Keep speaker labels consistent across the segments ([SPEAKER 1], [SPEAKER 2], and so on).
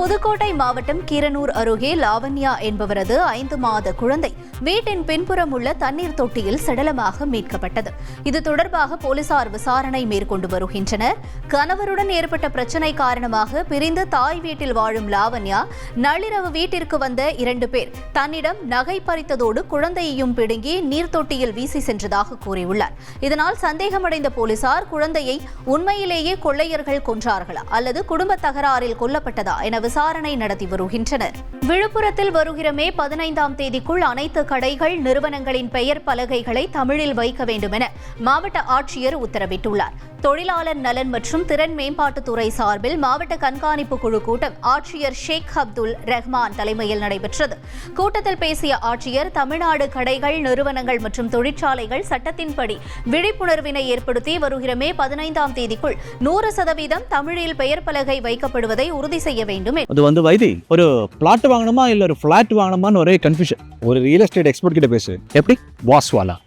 [SPEAKER 1] புதுக்கோட்டை மாவட்டம் கீரனூர் அருகே லாவண்யா என்பவரது ஐந்து மாத குழந்தை வீட்டின் பின்புறம் உள்ள தண்ணீர் தொட்டியில் சடலமாக மீட்கப்பட்டது. இது தொடர்பாக போலீசார் விசாரணை மேற்கொண்டு வருகின்றனர். கணவருடன் ஏற்பட்ட பிரச்சினை காரணமாக பிரிந்து தாய் வீட்டில் வாழும் லாவண்யா நள்ளிரவு வீட்டிற்கு வந்த இரண்டு பேர் தன்னிடம் நகை பறித்ததோடு குழந்தையையும் பிடுங்கி நீர் தொட்டியில் வீசி சென்றதாக கூறியுள்ளார். இதனால் சந்தேகமடைந்த போலீசார் குழந்தையை உண்மையிலேயே கொள்ளையர்கள் கொன்றார்களா அல்லது குடும்ப தகராறில் கொல்லப்பட்டதா என விசாரணை நடத்தி வருகின்றனர். விழுப்புரத்தில் வருகிற மே பதினைந்தாம் தேதிக்குள் அனைத்து கடைகள் நிறுவனங்களின் பெயர் பலகைகளை தமிழில் வைக்க வேண்டும் என மாவட்ட ஆட்சியர் உத்தரவிட்டுள்ளார். தொழிலாளர் நலன் மற்றும் திறன் மேம்பாட்டுத்துறை சார்பில் மாவட்ட கண்காணிப்பு குழு கூட்டம் ஆட்சியர் ஷேக் அப்துல் ரஹ்மான் தலைமையில் நடைபெற்றது. கூட்டத்தில் பேசிய ஆட்சியர் தமிழ்நாடு கடைகள் நிறுவனங்கள் மற்றும் தொழிற்சாலைகள் சட்டத்தின்படி விழிப்புணர்வினை ஏற்படுத்தி வருகிற மே பதினைந்தாம் தேதிக்குள் நூறு சதவீதம் தமிழில் பெயர் பலகை வைக்கப்படுவதை உறுதி செய்ய வேண்டும்
[SPEAKER 2] அது வந்து வைதி ஒரு பிளாட் வாங்கணுமா இல்ல ஒரு ஃபிளாட் வாங்கணுமான்னு ஒரே கன்ஃபியூஷன்
[SPEAKER 3] ஒரு ரியல் எஸ்டேட் எக்ஸ்பர்ட் கிட்ட பேசு.
[SPEAKER 2] எப்படி?
[SPEAKER 3] வாஸ்வாலா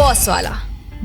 [SPEAKER 4] Boss Wala.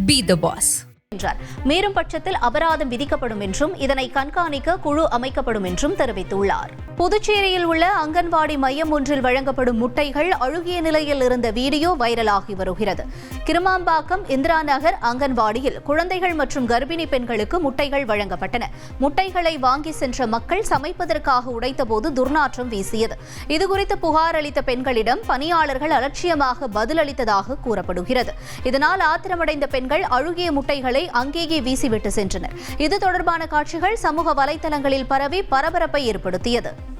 [SPEAKER 4] Be the boss.
[SPEAKER 1] என்றார். மீறும் பட்சத்தில் அபராதம் விதிக்கப்படும் என்றும் இதனை கண்காணிக்க குழு அமைக்கப்படும் என்றும் தெரிவித்துள்ளார். புதுச்சேரியில் உள்ள அங்கன்வாடி மையம் ஒன்றில் வழங்கப்படும் முட்டைகள் அழுகிய நிலையில் இருந்த வீடியோ வைரலாகி வருகிறது. கிருமாம்பாக்கம் இந்திரா நகர் அங்கன்வாடியில் குழந்தைகள் மற்றும் கர்ப்பிணி பெண்களுக்கு முட்டைகள் வழங்கப்பட்டன. முட்டைகளை வாங்கி சென்ற மக்கள் சமைப்பதற்காக உடைத்தபோது துர்நாற்றம் வீசியது. இதுகுறித்து புகார் அளித்த பெண்களிடம் பணியாளர்கள் அலட்சியமாக பதிலளித்ததாக கூறப்படுகிறது. இதனால் ஆத்திரமடைந்த பெண்கள் அழுகிய முட்டைகளை அங்கேயே வீசிவிட்டு சென்றனர். இது தொடர்பான காட்சிகள் சமூக வலைதளங்களில் பரவி பரபரப்பை ஏற்படுத்தியது.